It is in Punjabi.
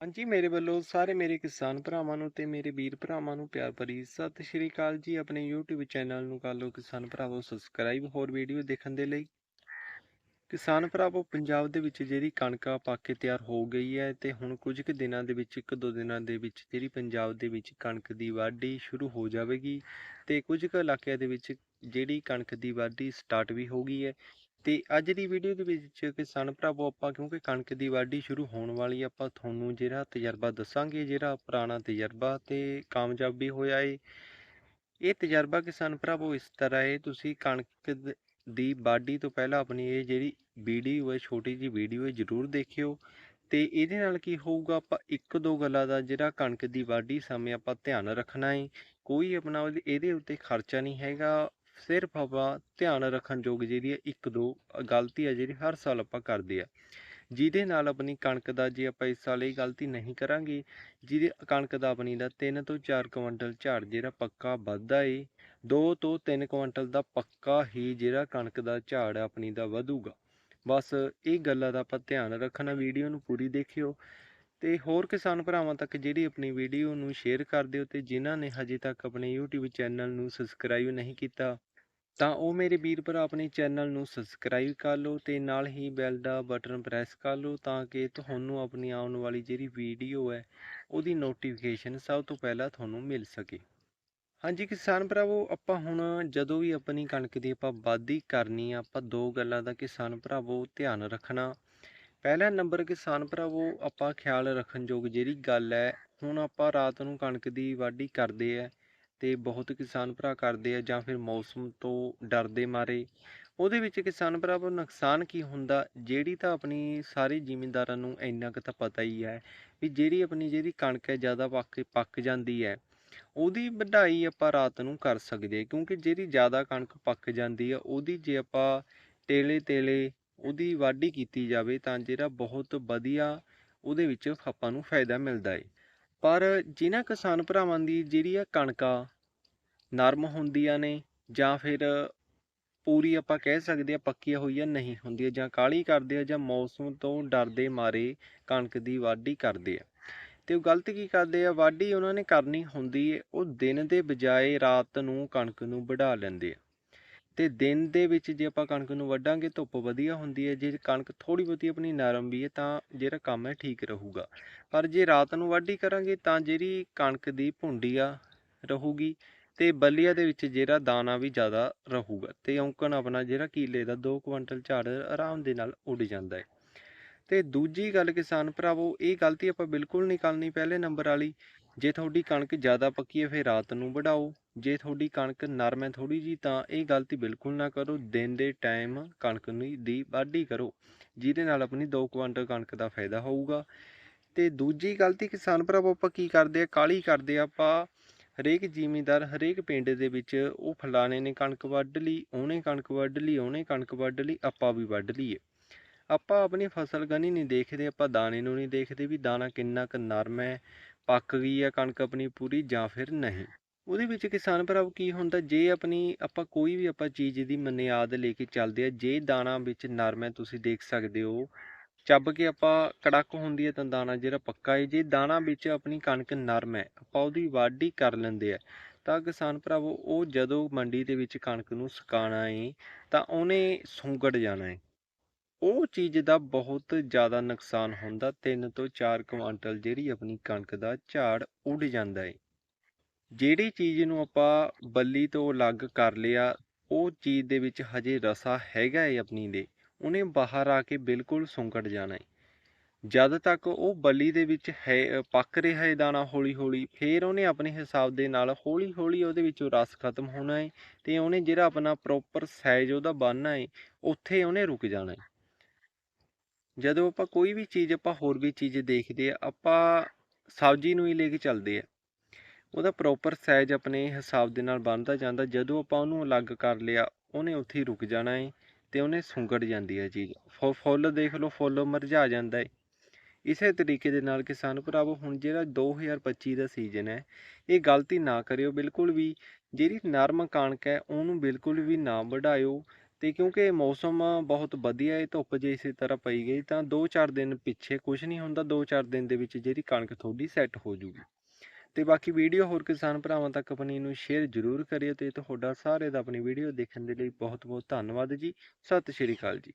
ਹਾਂਜੀ, ਮੇਰੇ ਵੱਲੋਂ ਸਾਰੇ ਮੇਰੇ ਕਿਸਾਨ ਭਰਾਵਾਂ ਨੂੰ ਤੇ ਮੇਰੇ ਵੀਰ ਭਰਾਵਾਂ ਨੂੰ ਪਿਆਰ ਭਰੀ ਸਤਿ ਸ਼੍ਰੀ ਅਕਾਲ ਜੀ। ਆਪਣੇ YouTube ਚੈਨਲ ਨੂੰ ਕਰ ਲਓ ਕਿਸਾਨ ਭਰਾਵੋ ਸਬਸਕ੍ਰਾਈਬ ਹੋਰ ਵੀਡੀਓ ਦੇਖਣ ਦੇ ਲਈ। ਕਿਸਾਨ ਭਰਾਵੋ, ਪੰਜਾਬ ਦੇ ਵਿੱਚ ਜਿਹੜੀ ਕਣਕ ਆ ਪੱਕ ਕੇ ਤਿਆਰ ਹੋ ਗਈ ਹੈ ਤੇ ਹੁਣ ਕੁਝ ਕੁ ਦਿਨਾਂ ਦੇ ਵਿੱਚ, ਇੱਕ ਦੋ ਦਿਨਾਂ ਦੇ ਵਿੱਚ ਜਿਹੜੀ ਪੰਜਾਬ ਦੇ ਵਿੱਚ ਕਣਕ ਦੀ ਵਾਢੀ ਸ਼ੁਰੂ ਹੋ ਜਾਵੇਗੀ ਤੇ ਕੁਝ ਕੁ ਇਲਾਕਿਆਂ ਦੇ ਵਿੱਚ ਜਿਹੜੀ ਕਣਕ ਦੀ ਵਾਢੀ ਸਟਾਰਟ ਵੀ ਹੋ ਗਈ ਹੈ। ਤੇ ਅੱਜ ਦੀ ਵੀਡੀਓ ਦੇ ਵਿੱਚ ਕਿਸਾਨ ਭਰਾਵੋ ਆਪਾਂ ਕਿਉਂਕਿ ਕਣਕ ਦੀ ਵਾਢੀ ਸ਼ੁਰੂ ਹੋਣ ਵਾਲੀ ਆਪਾਂ ਤੁਹਾਨੂੰ ਜਿਹੜਾ ਤਜਰਬਾ ਦੱਸਾਂਗੇ, ਜਿਹੜਾ ਪੁਰਾਣਾ ਤਜਰਬਾ ਤੇ ਕਾਮਯਾਬੀ ਹੋਇਆ ਏ। ਇਹ ਤਜਰਬਾ ਕਿਸਾਨ ਭਰਾਵੋ ਇਸ ਤਰ੍ਹਾਂ ਹੈ ਤੁਸੀਂ ਕਣਕ ਦੀ ਵਾਢੀ ਤੋਂ ਪਹਿਲਾਂ ਆਪਣੀ ਇਹ ਜਿਹੜੀ ਵੀਡੀਓ ਹੈ ਛੋਟੀ ਜੀ ਵੀਡੀਓ ਹੈ ਜ਼ਰੂਰ ਦੇਖਿਓ। ਤੇ ਇਹਦੇ ਨਾਲ ਕੀ ਹੋਊਗਾ, ਆਪਾਂ ਇੱਕ ਦੋ ਗੱਲਾਂ ਦਾ ਜਿਹੜਾ ਕਣਕ ਦੀ ਵਾਢੀ ਸਮੇਂ ਆਪਾਂ ਧਿਆਨ ਰੱਖਣਾ ਏ। ਕੋਈ ਆਪਣਾ ਇਹਦੇ ਉੱਤੇ ਖਰਚਾ ਨਹੀਂ ਹੈਗਾ ਸਿਰਫ ਆਪਾਂ ਧਿਆਨ ਰੱਖਣ ਯੋਗ ਜਿਹੜੀ ਹੈ, ਇੱਕ ਦੋ ਗਲਤੀ ਹੈ ਜਿਹੜੀ ਹਰ ਸਾਲ ਆਪਾਂ ਕਰਦੇ ਆ ਜਿਹਦੇ ਨਾਲ ਆਪਣੀ ਕਣਕ ਦਾ ਜੇ ਆਪਾਂ ਇਸ ਸਾਲ ਇਹ ਗਲਤੀ ਨਹੀਂ ਕਰਾਂਗੇ, ਜਿਹਦੇ ਕਣਕ ਦਾ ਆਪਣੀ ਦਾ 3 ਤੋਂ 4 ਕੁਇੰਟਲ ਝਾੜ ਜਿਹੜਾ ਪੱਕਾ ਵੱਧਦਾ ਏ 2 ਤੋਂ 3 ਕੁਇੰਟਲ ਦਾ ਪੱਕਾ ਹੀ ਜਿਹੜਾ ਕਣਕ ਦਾ ਝਾੜ ਆਪਣੀ ਦਾ ਵਧੂਗਾ। ਬਸ ਇਹ ਗੱਲਾਂ ਦਾ ਆਪਾਂ ਧਿਆਨ ਰੱਖਣਾ, ਵੀਡੀਓ ਨੂੰ ਪੂਰੀ ਦੇਖਿਓ। ਤੇ ਹੋਰ ਕਿਸਾਨ ਭਰਾਵਾਂ ਤੱਕ ਜਿਹੜੀ ਆਪਣੀ ਵੀਡੀਓ ਨੂੰ ਸ਼ੇਅਰ ਕਰ ਦਿਓ ਤੇ ਜਿਨ੍ਹਾਂ ਨੇ ਹਜੇ ਤੱਕ ਆਪਣੇ YouTube ਚੈਨਲ ਨੂੰ ਸਬਸਕ੍ਰਾਈਬ ਨਹੀਂ ਕੀਤਾ ਤਾਂ ਉਹ ਮੇਰੇ ਵੀਰ ਭਰਾ ਆਪਣੇ ਚੈਨਲ ਨੂੰ ਸਬਸਕ੍ਰਾਈਬ ਕਰ ਲਓ ਤੇ ਨਾਲ ਹੀ ਬੈਲ ਦਾ ਬਟਨ ਪ੍ਰੈਸ ਕਰ ਲਓ ਤਾਂ ਕਿ ਤੁਹਾਨੂੰ ਆਪਣੀ ਆਉਣ ਵਾਲੀ ਜਿਹੜੀ ਵੀਡੀਓ ਹੈ, ਉਹਦੀ ਨੋਟੀਫਿਕੇਸ਼ਨ ਸਭ ਤੋਂ ਪਹਿਲਾਂ ਤੁਹਾਨੂੰ ਮਿਲ ਸਕੇ। ਹਾਂਜੀ ਕਿਸਾਨ ਭਰਾਵੋ, ਆਪਾਂ ਹੁਣ ਜਦੋਂ ਵੀ ਆਪਣੀ ਕਣਕ ਦੀ ਆਪਾਂ ਵਾਢੀ ਕਰਨੀ ਆ, ਆਪਾਂ ਦੋ ਗੱਲਾਂ ਦਾ ਕਿਸਾਨ ਭਰਾਵੋ ਧਿਆਨ ਰੱਖਣਾ। ਪਹਿਲਾ ਨੰਬਰ ਕਿਸਾਨ ਭਰਾਵੋ, ਆਪਾਂ ਖਿਆਲ ਰੱਖਣ ਯੋਗ ਜਿਹੜੀ ਗੱਲ ਹੈ, ਹੁਣ ਆਪਾਂ ਰਾਤ ਨੂੰ ਕਣਕ ਦੀ ਵਾਢੀ ਕਰਦੇ ਆ ਤੇ ਬਹੁਤ ਕਿਸਾਨ ਭਰਾ ਕਰਦੇ ਆ ਜਾਂ ਫਿਰ ਮੌਸਮ ਤੋਂ ਡਰਦੇ ਮਾਰੇ, ਉਹਦੇ ਵਿੱਚ ਕਿਸਾਨ ਭਰਾ ਭਰਾਵੋ ਨੁਕਸਾਨ ਕੀ ਹੁੰਦਾ? ਜਿਹੜੀ ਤਾਂ ਆਪਣੀ ਸਾਰੇ ਜ਼ਿਮੀਂਦਾਰਾਂ ਨੂੰ ਇੰਨਾ ਕੁ ਤਾਂ ਪਤਾ ਹੀ ਹੈ ਵੀ ਜਿਹੜੀ ਆਪਣੀ ਜਿਹੜੀ ਕਣਕ ਹੈ ਜ਼ਿਆਦਾ ਪੱਕ ਪੱਕ ਜਾਂਦੀ ਹੈ, ਉਹਦੀ ਵਢਾਈ ਆਪਾਂ ਰਾਤ ਨੂੰ ਕਰ ਸਕਦੇ ਕਿਉਂਕਿ ਜਿਹੜੀ ਜ਼ਿਆਦਾ ਕਣਕ ਪੱਕ ਜਾਂਦੀ ਆ, ਉਹਦੀ ਜੇ ਆਪਾਂ ਟੇਲੇ ਟੇਲੇ ਉਹਦੀ ਵਾਢੀ ਕੀਤੀ ਜਾਵੇ ਤਾਂ ਜਿਹੜਾ ਬਹੁਤ ਵਧੀਆ ਉਹਦੇ ਵਿੱਚ ਆਪਾਂ ਨੂੰ ਫਾਇਦਾ ਮਿਲਦਾ ਏ ਪਰ ਜਿਨ੍ਹਾਂ ਕਿਸਾਨ ਭਰਾਵਾਂ ਦੀ ਜਿਹੜੀ ਆ ਕਣਕਾਂ ਨਰਮ ਹੁੰਦੀਆਂ ਨੇ ਜਾਂ ਫਿਰ ਪੂਰੀ ਆਪਾਂ ਕਹਿ ਸਕਦੇ ਆ ਪੱਕੀਆਂ ਹੋਈਆਂ ਨਹੀਂ ਹੁੰਦੀਆਂ ਜਾਂ ਕਾਹਲੀ ਕਰਦੇ ਆ ਜਾਂ ਮੌਸਮ ਤੋਂ ਡਰਦੇ ਮਾਰੇ ਕਣਕ ਦੀ ਵਾਢੀ ਕਰਦੇ ਆ। ਤੇ ਉਹ ਗਲਤ ਕੀ ਕਰਦੇ ਆ? ਵਾਢੀ ਉਹਨਾਂ ਨੇ ਕਰਨੀ ਹੁੰਦੀ ਹੈ ਉਹ ਦਿਨ ਦੇ ਬਜਾਏ ਰਾਤ ਨੂੰ ਕਣਕ ਨੂੰ ਵਢਾ ਲੈਂਦੇ ਆ। ਤੇ ਦਿਨ ਦੇ ਵਿੱਚ ਜੇ ਆਪਾਂ ਕਣਕ ਨੂੰ ਵੱਢਾਂਗੇ, ਧੁੱਪ ਵਧੀਆ ਹੁੰਦੀ ਹੈ, ਜੇ ਕਣਕ ਥੋੜੀ ਬਹੁਤੀ ਆਪਣੀ ਨਰਮ ਵੀ ਹੈ, ਤਾਂ ਜਿਹੜਾ ਕੰਮ ਹੈ ਠੀਕ ਰਹੂਗਾ। ਪਰ ਜੇ ਰਾਤ ਨੂੰ ਵਾਢੀ ਕਰਾਂਗੇ, ਤਾਂ ਜਿਹੜੀ ਕਣਕ ਦੀ ਭੁੰਡੀ ਆ ਰਹੂਗੀ ਤੇ ਬੱਲੀਆਂ ਦੇ ਵਿੱਚ ਜਿਹੜਾ ਦਾਣਾ ਵੀ ਜ਼ਿਆਦਾ ਰਹੂਗਾ ਤੇ ਔਂਕਣ ਆਪਣਾ ਜਿਹੜਾ ਕੀਲੇ ਦਾ 2 ਕੁਇੰਟਲ ਝਾੜ ਆਰਾਮ ਦੇ ਨਾਲ ਉੱਡ ਜਾਂਦਾ ਹੈ। ਤੇ ਦੂਜੀ ਗੱਲ ਕਿਸਾਨ ਭਰਾਵੋ, ਇਹ ਗਲਤੀ ਆਪਾਂ ਬਿਲਕੁਲ ਨਹੀਂ ਕਰਨੀ, ਪਹਿਲੇ ਨੰਬਰ ਵਾਲੀ ਜੇ ਤੁਹਾਡੀ ਕਣਕ ਜ਼ਿਆਦਾ ਪੱਕੀ ਹੈ, ਫਿਰ ਰਾਤ ਨੂੰ ਵਢਾਓ। ਜੇ ਤੁਹਾਡੀ ਕਣਕ ਨਰਮ ਹੈ ਥੋੜੀ ਜੀ ਤਾਂ ਇਹ ਗਲਤੀ ਬਿਲਕੁਲ ਨਾ ਕਰੋ। ਦਿਨ ਦੇ ਟਾਈਮ ਕਣਕ ਨੂੰ ਦੀ ਵਾਢੀ ਕਰੋ, ਜਿਹਦੇ ਨਾਲ ਆਪਣੀ 2 ਕੁਇੰਟਲ ਕਣਕ ਦਾ ਫਾਇਦਾ ਹੋਊਗਾ। ਤੇ ਦੂਜੀ ਗਲਤੀ, ਕਿਸਾਨ ਭਰਾਵੋ, ਆਪਾਂ ਕੀ ਕਰਦੇ ਆ? ਕਾਲੀ ਕਰਦੇ ਆ ਆਪਾਂ। ਹਰੇਕ ਜ਼ਿਮੀਂਦਾਰ, ਹਰੇਕ ਪਿੰਡ ਦੇ ਵਿੱਚ ਉਹ ਫਲਾਣੇ ਨੇ ਕਣਕ ਵੱਢ ਲਈ, ਉਹਨੇ ਕਣਕ ਵੱਢ ਲਈ, ਉਹਨੇ ਕਣਕ ਵੱਢ ਲਈ, ਆਪਾਂ ਵੀ ਵੱਢ ਲਈਏ। ਆਪਾਂ ਆਪਣੀ ਫਸਲ ਗਨੀ ਨਹੀਂ ਦੇਖਦੇ, ਆਪਾਂ ਦਾਣੇ ਨੂੰ ਨਹੀਂ ਦੇਖਦੇ ਵੀ ਦਾਣਾ ਕਿੰਨਾ ਕੁ ਨਰਮ ਹੈ। ਪੱਕ ਗਈ ਆ ਕਣਕ ਆਪਣੀ ਪੂਰੀ ਜਾਂ ਫਿਰ ਨਹੀਂ। ਉਹਦੇ ਵਿੱਚ ਕਿਸਾਨ ਭਰਾਵੋ ਕੀ ਹੁੰਦਾ, ਜੇ ਆਪਣੀ, ਆਪਾਂ ਕੋਈ ਵੀ ਆਪਾਂ ਚੀਜ਼ ਦੀ ਮਨਿਆਦ ਲੈ ਕੇ ਚੱਲਦੇ ਆ, ਜੇ ਦਾਣਾ ਵਿੱਚ ਨਰਮ ਹੈ, ਤੁਸੀਂ ਦੇਖ ਸਕਦੇ ਹੋ, ਚੱਬ ਕੇ ਆਪਾਂ ਕੜਕ ਹੁੰਦੀ ਹੈ ਤਾਂ ਦਾਣਾ ਜਿਹੜਾ ਪੱਕਾ ਹੈ, ਜੇ ਦਾਣਾ ਵਿੱਚ ਆਪਣੀ ਕਣਕ ਨਰਮ ਹੈ, ਆਪਾਂ ਉਹਦੀ ਵਾਢੀ ਕਰ ਲੈਂਦੇ ਆ, ਤਾਂ ਕਿਸਾਨ ਭਰਾਵੋ ਉਹ ਜਦੋਂ ਮੰਡੀ ਦੇ ਵਿੱਚ ਕਣਕ ਨੂੰ ਸੁਕਾਉਣਾ ਹੈ ਤਾਂ ਉਹਨੇ ਸੁੰਗੜ ਜਾਣਾ ਹੈ ਉਹ ਚੀਜ਼ ਦਾ ਬਹੁਤ ਜ਼ਿਆਦਾ ਨੁਕਸਾਨ ਹੁੰਦਾ 3 ਤੋਂ 4 ਕੁਆਂਟਲ ਜਿਹੜੀ ਆਪਣੀ ਕਣਕ ਦਾ ਝਾੜ ਉੱਡ ਜਾਂਦਾ ਹੈ ਜਿਹੜੀ ਚੀਜ਼ ਨੂੰ ਆਪਾਂ ਬੱਲੀ ਤੋਂ ਅਲੱਗ ਕਰ ਲਿਆ, ਉਹ ਚੀਜ਼ ਦੇ ਵਿੱਚ ਹਜੇ ਰਸਾ ਹੈਗਾ ਹੈ ਆਪਣੀ ਦੇ, ਉਹਨੇ ਬਾਹਰ ਆ ਕੇ ਬਿਲਕੁਲ ਸੁੰਗੜ ਜਾਣਾ ਏ। ਜਦ ਤੱਕ ਉਹ ਬੱਲੀ ਦੇ ਵਿੱਚ ਹੈ, ਪੱਕ ਰਿਹਾ ਹੈ ਦਾਣਾ ਹੌਲੀ ਹੌਲੀ ਫੇਰ ਉਹਨੇ ਆਪਣੇ ਹਿਸਾਬ ਦੇ ਨਾਲ ਹੌਲੀ ਹੌਲੀ ਉਹਦੇ ਵਿੱਚੋਂ ਰਸ ਖਤਮ ਹੋਣਾ ਹੈ ਤੇ ਉਹਨੇ ਜਿਹੜਾ ਆਪਣਾ ਪ੍ਰੋਪਰ ਸਾਈਜ਼ ਉਹਦਾ ਬਣਨਾ ਹੈ ਉੱਥੇ ਉਹਨੇ ਰੁਕ ਜਾਣਾ ਹੈ ਜਦੋਂ ਆਪਾਂ ਕੋਈ ਵੀ ਚੀਜ਼, ਆਪਾਂ ਹੋਰ ਵੀ ਚੀਜ਼ ਦੇਖਦੇ ਆ ਆਪਾਂ ਸਬਜ਼ੀ ਨੂੰ ਹੀ ਲੈ ਕੇ ਚੱਲਦੇ ਆ ਉਹਦਾ ਪ੍ਰੋਪਰ ਸਾਈਜ਼ ਆਪਣੇ ਹਿਸਾਬ ਦੇ ਨਾਲ ਬਣਦਾ ਜਾਂਦਾ, ਜਦੋਂ ਆਪਾਂ ਉਹਨੂੰ ਅਲੱਗ ਕਰ ਲਿਆ, ਉਹਨੇ ਉੱਥੇ ਹੀ ਰੁਕ ਜਾਣਾ ਹੈ ਤੇ ਉਹਨੇ ਸੁੰਗੜ ਜਾਂਦੀ ਹੈ ਚੀਜ਼। ਫੁ- ਫੁੱਲ ਦੇਖ ਲਓ, ਫੁੱਲ ਮਰਝਾ ਜਾਂਦਾ ਹੈ ਇਸੇ ਤਰੀਕੇ ਦੇ ਨਾਲ ਕਿਸਾਨ ਭਰਾਵੋ, ਹੁਣ ਜਿਹੜਾ 2025 ਦਾ ਸੀਜ਼ਨ ਹੈ, ਇਹ ਗਲਤੀ ਨਾ ਕਰਿਓ, ਬਿਲਕੁਲ ਵੀ। ਜਿਹੜੀ ਨਰਮ ਕਣਕ ਹੈ, ਉਹਨੂੰ ਬਿਲਕੁਲ ਵੀ ਨਾ ਵਢਾਇਓ। ਤੇ ਕਿਉਂਕਿ ਮੌਸਮ ਬਹੁਤ ਵਧੀਆ ਹੈ ਧੁੱਪ ਜੇ ਇਸੇ ਤਰ੍ਹਾਂ ਪਈ ਗਈ, ਤਾਂ 2-4 ਦਿਨ ਪਿੱਛੇ ਕੁਝ ਨਹੀਂ ਹੁੰਦਾ 2-4 ਦਿਨ ਦੇ ਵਿੱਚ ਜਿਹੜੀ ਕਣਕ ਤੁਹਾਡੀ ਸੈੱਟ ਹੋ ਜੂਗੀ। ਤੇ ਬਾਕੀ ਵੀਡੀਓ ਹੋਰ ਕਿਸਾਨ ਭਰਾਵਾਂ ਤੱਕ ਆਪਣੀ ਨੂੰ ਸ਼ੇਅਰ ਜ਼ਰੂਰ ਕਰਿਓ ਤੇ ਤੁਹਾਡਾ ਸਾਰੇ ਦਾ ਆਪਣੀ ਵੀਡੀਓ ਦੇਖਣ ਦੇ ਲਈ ਬਹੁਤ ਬਹੁਤ ਧੰਨਵਾਦ ਜੀ। ਸਤਿ ਸ਼੍ਰੀ ਅਕਾਲ ਜੀ।